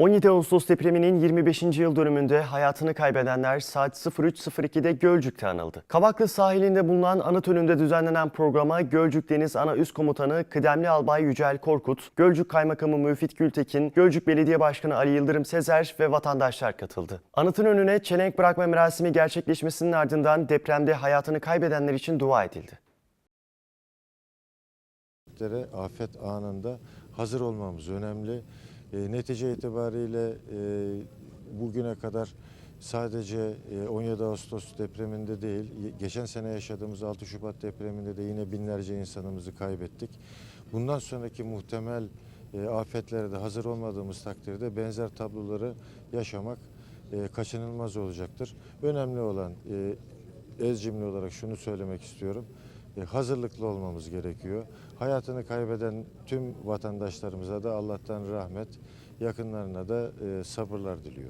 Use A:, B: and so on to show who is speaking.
A: 17 Ağustos depreminin 25. yıl dönümünde hayatını kaybedenler saat 03.02'de Gölcük'te anıldı. Kavaklı sahilinde bulunan anıt önünde düzenlenen programa Gölcük Deniz Ana Üst Komutanı Kıdemli Albay Yücel Korkut, Gölcük Kaymakamı Müfit Gültekin, Gölcük Belediye Başkanı Ali Yıldırım Sezer ve vatandaşlar katıldı. Anıtın önüne çelenk bırakma merasimi gerçekleşmesinin ardından depremde hayatını kaybedenler için dua edildi.
B: afet anında hazır olmamız önemli. E, netice itibariyle e, bugüne kadar sadece e, 17 Ağustos depreminde değil, geçen sene yaşadığımız 6 Şubat depreminde de yine binlerce insanımızı kaybettik. Bundan sonraki muhtemel e, afetlere de hazır olmadığımız takdirde benzer tabloları yaşamak e, kaçınılmaz olacaktır. Önemli olan e, ez cümle olarak şunu söylemek istiyorum. E, hazırlıklı olmamız gerekiyor. Hayatını kaybeden tüm vatandaşlarımıza da Allah'tan rahmet, yakınlarına da e, sabırlar diliyorum.